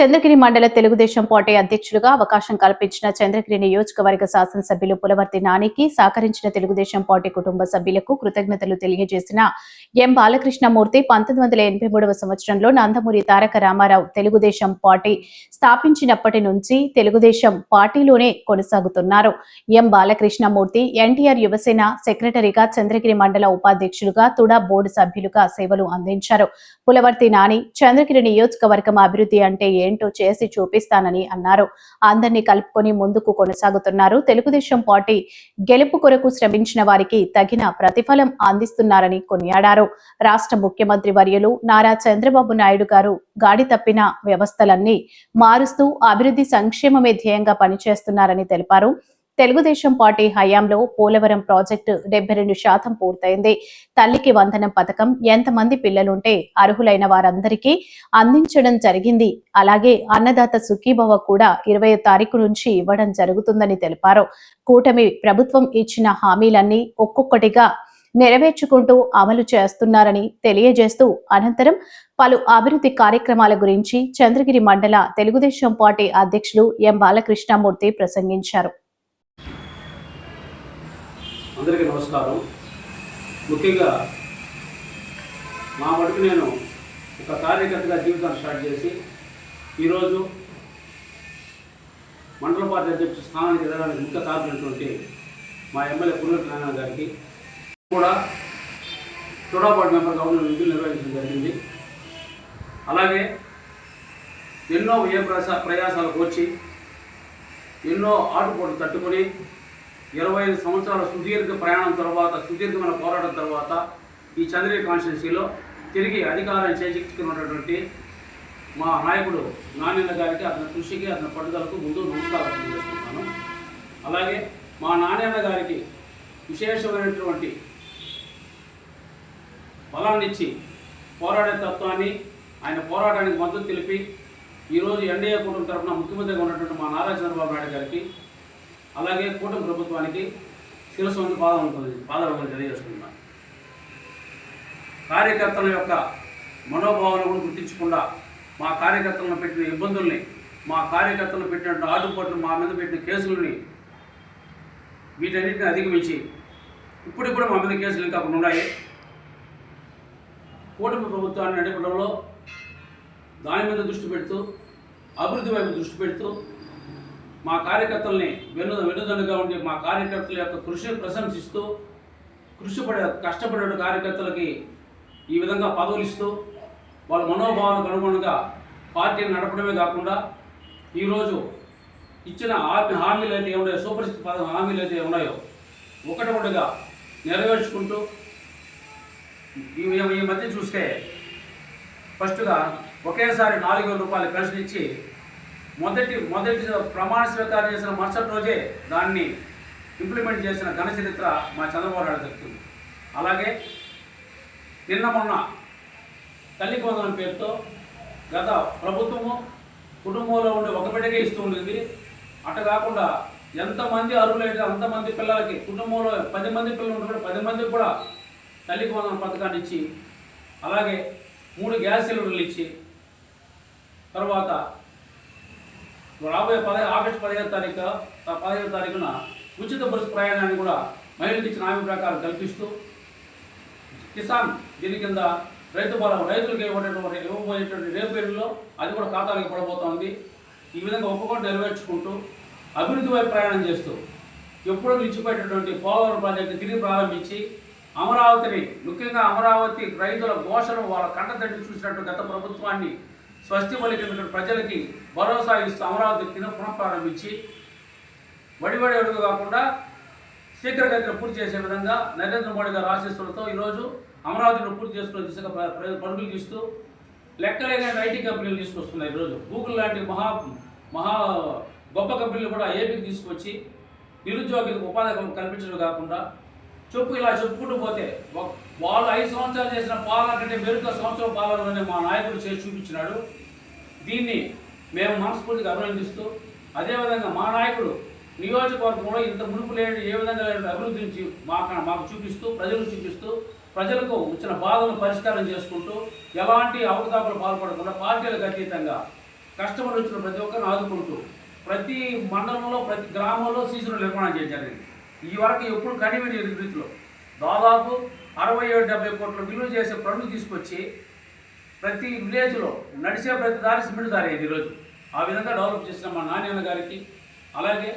చంద్రగిరి మండల తెలుగుదేశం పార్టీ అధ్యక్షులుగా అవకాశం కల్పించిన చంద్రగిరి నియోజకవర్గ శాసనసభ్యులు పులవర్తి నానికి సహకరించిన తెలుగుదేశం పార్టీ కుటుంబ సభ్యులకు కృతజ్ఞతలు తెలియజేసిన ఎం బాలకృష్ణమూర్తి పంతొమ్మిది వందల ఎనభై మూడవ సంవత్సరంలో నందమూరి తారక రామారావు తెలుగుదేశం పార్టీ స్థాపించినప్పటి నుంచి తెలుగుదేశం పార్టీలోనే కొనసాగుతున్నారు. ఎం బాలకృష్ణమూర్తి ఎన్టీఆర్ యువసేన సెక్రటరీగా చంద్రగిరి మండల ఉపాధ్యక్షులుగా తుడా బోర్డు సభ్యులుగా సేవలు అందించారు. పులవర్తి నాని చంద్రగిరి నియోజకవర్గం అభివృద్ధి అంటే ఏంటో చేసి చూపిస్తానని అన్నారు. అందరినీ కలుపుకొని ముందుకు కొనసాగుతున్నారు. తెలుగుదేశం పార్టీ గెలుపు కొరకు శ్రమించిన వారికి తగిన ప్రతిఫలం అందిస్తున్నారని కొనియాడారు. రాష్ట్ర ముఖ్యమంత్రి వర్యులు నారా చంద్రబాబు నాయుడు గారు గాడి తప్పిన వ్యవస్థలన్నీ మారుస్తూ అభివృద్ధి సంక్షేమమే ధ్యేయంగా పనిచేస్తున్నారని తెలిపారు. తెలుగుదేశం పార్టీ హయాంలో పోలవరం ప్రాజెక్టు డెబ్బై రెండు శాతం పూర్తయింది. తల్లికి వందనం పథకం ఎంతమంది పిల్లలుంటే అర్హులైన వారందరికీ అందించడం జరిగింది. అలాగే అన్నదాత సుఖీభవ కూడా ఇరవై తారీఖు నుంచి ఇవ్వడం జరుగుతుందని తెలిపారు. కూటమి ప్రభుత్వం ఇచ్చిన హామీలన్నీ ఒక్కొక్కటిగా నెరవేర్చుకుంటూ అమలు చేస్తున్నారని తెలియజేస్తూ అనంతరం పలు అభివృద్ధి కార్యక్రమాల గురించి చంద్రగిరి మండల తెలుగుదేశం పార్టీ అధ్యక్షులు ఎం బాలకృష్ణమూర్తి ప్రసంగించారు. అందరికీ నమస్కారం. ముఖ్యంగా మా మటుకు నేను ఒక కార్యకర్తగా జీవితాన్ని స్టార్ట్ చేసి ఈరోజు మండల పార్టీ అధ్యక్షుడు స్థానానికి ఎదగడానికి ముఖ్య కారణమైనటువంటి మా ఎమ్మెల్యే పుల్లటి నారాయణ గారికి కూడా టుడా మెంబర్గా ఉన్న విధులు నిర్వహించడం జరిగింది. అలాగే ఎన్నో ఏ ప్రయాస ప్రయాసాలకు వచ్చి ఎన్నో ఆటుపోట్లు తట్టుకొని ఇరవై ఐదు సంవత్సరాల సుదీర్ఘ ప్రయాణం తర్వాత సుదీర్ఘమైన పోరాటం తర్వాత ఈ చంద్రీ కాన్స్టిట్యున్సీలో తిరిగి అధికారం చేజిక్కున్నటువంటి మా నాయకుడు నాణ్యత గారికి అతని కృషికి అతని పట్టుదలకు ముందు నమస్కారం తెలియజేసుకుంటాను అలాగే మా నాణ్యన్న గారికి విశేషమైనటువంటి బలాన్నిచ్చి పోరాడే తత్వాన్ని ఆయన పోరాటానికి మద్దతు తెలిపి ఈరోజు ఎన్డీఏ కూటమి తరఫున ముఖ్యమంత్రిగా ఉన్నటువంటి మా నారా చంద్రబాబు నాయుడు గారికి అలాగే కూటమి ప్రభుత్వానికి శిరస్సు వంటి పాదం ఉంటుంది. పాదాలు తెలియజేసుకుంటున్నాను కార్యకర్తల యొక్క మనోభావాలను కూడా గుర్తించకుండా మా కార్యకర్తలను పెట్టిన ఇబ్బందుల్ని మా కార్యకర్తలు పెట్టిన ఆటుపోట్లు మా మీద పెట్టిన కేసులని వీటన్నిటిని అధిగమించి ఇప్పుడు కూడా మా మీద కేసులు ఇంకా కొన్ని ఉన్నాయి. కూటమి ప్రభుత్వాన్ని నడపడంలో దాని మీద దృష్టి పెడుతూ అభివృద్ధి వైపు దృష్టి పెడుతూ మా కార్యకర్తల్ని వెన్ను వెన్నుదన్నుగా ఉండి మా కార్యకర్తల యొక్క కృషిని ప్రశంసిస్తూ కృషి పడే కష్టపడే కార్యకర్తలకి ఈ విధంగా పదవులు ఇస్తూ వాళ్ళ మనోభావాలకు అనుగుణంగా పార్టీని నడపడమే కాకుండా ఈరోజు ఇచ్చిన హామీ హామీలు అయితే ఉన్నాయో సూపరిస్థితి పద హామీలు అయితే ఉన్నాయో ఒకటొకటిగా నెరవేర్చుకుంటూ ఈ ఈ మధ్య చూస్తే ఫస్ట్గా ఒకేసారి నాలుగు వేల రూపాయల పెన్షన్ ఇచ్చి మొదటి మొదటి ప్రమాణ స్వీకారం చేసిన మరుసటి రోజే దాన్ని ఇంప్లిమెంట్ చేసిన ఘన చరిత్ర మా చంద్రబాబు నాయుడు దక్కుతుంది అలాగే నిన్న మొన్న తల్లి వందనం పేరుతో గత ప్రభుత్వము కుటుంబంలో ఉండే ఒక బిడ్డకే ఇస్తూ ఉండేది. అట్ట కాకుండా ఎంతమంది అర్హులైతే అంతమంది పిల్లలకి కుటుంబంలో పది మంది పిల్లలు ఉంటున్నారు పది మందికి కూడా తల్లి వందన పథకాన్ని ఇచ్చి అలాగే మూడు గ్యాస్ సిలిండర్లు ఇచ్చి తర్వాత రాబోయే పద ఆగస్టు పదిహేను తారీఖు పదిహేను తారీఖున ఉచిత బస్సు ప్రయాణాన్ని కూడా మహిళలకు ఇచ్చిన హామీ ప్రకారం కల్పిస్తూ కిసాన్ దీని కింద రైతు బలం రైతులకు ఇవ్వబడేటువంటి ఇవ్వబోయేటువంటి రేపేరులో అది కూడా ఖాతాలకు పడబోతోంది. ఈ విధంగా ఒక్కొక్కటి నెరవేర్చుకుంటూ అభివృద్ధి వైపు ప్రయాణం చేస్తూ ఎప్పుడో నిలిచిపోయేటటువంటి పోలవరం ప్రాజెక్టు తిరిగి ప్రారంభించి అమరావతిని ముఖ్యంగా అమరావతి రైతుల ఘోషను వాళ్ళ కంటతడి చూసినట్టు గత ప్రభుత్వాన్ని స్వస్తి పలికినటువంటి ప్రజలకి భరోసా ఇస్తూ అమరావతి పునఃప్రారంభించి వడివడి అడుగు కాకుండా శీఘ్రగతిన పూర్తి చేసే విధంగా నరేంద్ర మోడీ గారి ఆశీస్సులతో ఈరోజు అమరావతిలో పూర్తి చేసుకునే దిశగా పరుగులు తీస్తూ లెక్కలేని ఐటీ కంపెనీలు తీసుకొస్తున్నాయి ఈరోజు. గూగుల్ లాంటి మహా మహా గొప్ప కంపెనీలు కూడా ఏపీకి తీసుకొచ్చి నిరుద్యోగులకు ఉపాధి కల్పించడం కాకుండా చెప్పు ఇలా చెప్పుకుంటూ పోతే వాళ్ళు ఐదు సంవత్సరాలు చేసిన పాలన కంటే మెరుగ్గా సంవత్సరం పాలనలోనే మా నాయకుడు చేసి చూపించినాడు. దీన్ని మేము మనస్ఫూర్తిగా అభినందిస్తూ అదేవిధంగా మా నాయకుడు నియోజకవర్గంలో ఇంత మునుపు లేని ఏ విధంగా లేని అభివృద్ధి మాకు మాకు చూపిస్తూ ప్రజలకు చూపిస్తూ ప్రజలకు వచ్చిన బాధను పరిష్కారం చేసుకుంటూ ఎలాంటి అవకతవకలు పాల్పడకుండా పార్టీలకు అతీతంగా కస్టమర్ వచ్చిన ప్రతి ఒక్కరిని ఆదుకుంటూ ప్రతి మండలంలో ప్రతి గ్రామంలో సీసీలు నిర్మాణం చేయడం జరిగింది. ఈ వరకు ఎప్పుడు కనివిని రీతిలో దాదాపు అరవై ఏడు డెబ్బై కోట్ల విలువ చేసే పనులు తీసుకొచ్చి ప్రతి విలేజ్లో నడిచే ప్రతి దారి సిమెంట్ దారి అయింది ఈరోజు. ఆ విధంగా డెవలప్ చేసిన మా నాణ్యన్న గారికి అలాగే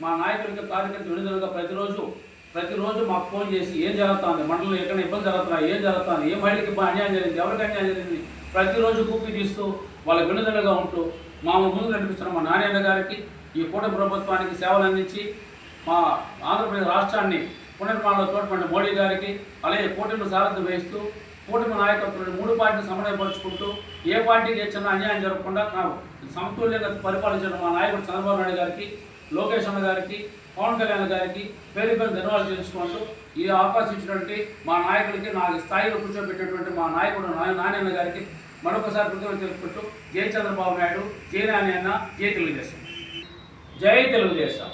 మా నాయకులకి కార్యకర్త విడుదలగా ప్రతిరోజు ప్రతిరోజు మాకు ఫోన్ చేసి ఏం జరుగుతుంది మండలంలో ఎక్కడ ఇబ్బంది జరుగుతున్నా ఏం జరుగుతుంది ఏ మహిళకి అన్యాయం జరిగింది ఎవరికి అన్యాయం జరిగింది ప్రతిరోజు కూపి తీస్తూ వాళ్ళ విడుదలగా ఉంటూ మా ముందు నడిపిస్తున్న మా నారాయణ గారికి ఈ కూటమి ప్రభుత్వానికి సేవలు అందించి మా ఆంధ్రప్రదేశ్ రాష్ట్రాన్ని పునర్మాణంలో తోడ్పడిన మోడీ గారికి అలాగే కూటమి సారథ్యం వహిస్తూ కూటమి నాయకత్వం మూడు పార్టీలు సమన్వయపరుచుకుంటూ ఏ పార్టీకి ఏ చిన్న అన్యాయం జరగకుండా నాకు సమతుల్యంగా పరిపాలించిన మా నాయకుడు చంద్రబాబు నాయుడు గారికి లోకేష్ అన్న గారికి పవన్ కళ్యాణ్ గారికి పేరు పేరు ధన్యవాదాలు తెలుసుకుంటూ ఈ అవకాశం ఇచ్చినటువంటి మా నాయకుడికి నా స్థాయిలో కూర్చోబెట్టినటువంటి మా నాయకుడు నాయనన్న గారికి మరొకసారి కృతజ్ఞతలు తెలుపుకుంటూ జై చంద్రబాబు నాయుడు జై నాని అన్న జై తెలుగుదేశం. జై తెలుగుదేశం.